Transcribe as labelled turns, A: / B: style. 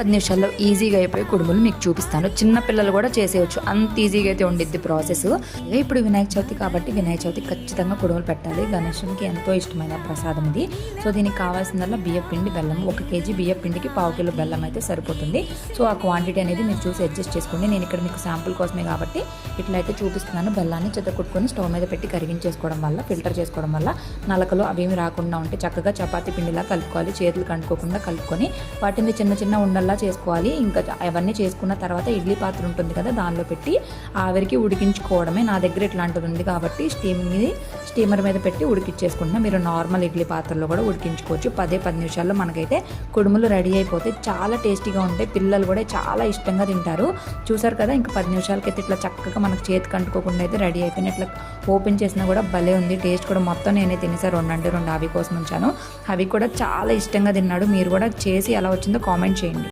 A: పది నిమిషాల్లో ఈజీగా అయిపోయి కుడుములు మీకు చూపిస్తాను. చిన్న పిల్లలు కూడా చేసేయచ్చు. అంత ఈజీగా అయితే ఉండిద్ది ప్రాసెస్. ఇప్పుడు వినాయక చవితి కాబట్టి వినాయక చవితి ఖచ్చితంగా కుడుములు పెట్టాలి. గణేశునికి ఎంతో ఇష్టమైన ప్రసాదం ఇది. సో దీనికి కావాల్సిందల్లా బియ్య పిండి బెల్లం. ఒక కేజీ బియ్య పిండికి పావు కిలో బెల్లం అయితే సరిపోతుంది. సో ఆ క్వాంటిటీ అనేది మీరు చూసి అడ్జస్ట్ చేసుకోండి. నేను ఇక్కడ మీకు శాంపుల్ కోసమే కాబట్టి ఇట్లా అయితే చూపిస్తున్నాను. బెల్లాన్ని చెత్త కొట్టుకొని స్టవ్ మీద పెట్టి కరిగించేసుకోవడం వల్ల ఫిల్టర్ చేసుకోవడం వల్ల నలకలు అవేమి రాకుండా ఉంటే చక్కగా చపాతీ పిండిలా కలుపుకోవాలి. చేతులు కండుకోకుండా కలుపుకొని వాటిని చిన్న చిన్న ఉండల్లా చేసుకోవాలి ఇంకా అవన్నీ చేసుకున్న తర్వాత ఇడ్లీ పాత్ర ఉంటుంది కదా దానిలో పెట్టి ఆవిరికి ఉడికించుకోవడమే నా దగ్గర ఇట్లాంటిది ఉంది కాబట్టి స్టీమ్ని స్టీమర్ మీద పెట్టి ఉడికించేసుకుంటున్నా మీరు నార్మల్ ఇడ్లీ పాత్రలో కూడా ఉడికించుకోవచ్చు. పదే పది నిమిషాల్లో మనకైతే కుడుములు రెడీ అయిపోతే చాలా టేస్టీగా ఉంటాయి. పిల్లలు కూడా చాలా ఇష్టంగా తింటారు. చూసారు కదా ఇంకా పది నిమిషాలకైతే ఇట్లా చక్కగా మనకు చేతికి అంటుకోకుండా అయితే రెడీ అయిపోయినాయి. ఇట్లా ఓపెన్ చేసినా కూడా భలే ఉంది. టేస్ట్ కూడా మొత్తం నేనే తినేసాను రెండు అంటే రెండు అవి కోసం ఉంచాను. అవి కూడా చాలా ఇష్టంగా తిన్నాడు. మీరు కూడా చేసి ఎలా వచ్చిందో కామెంట్ చేయండి.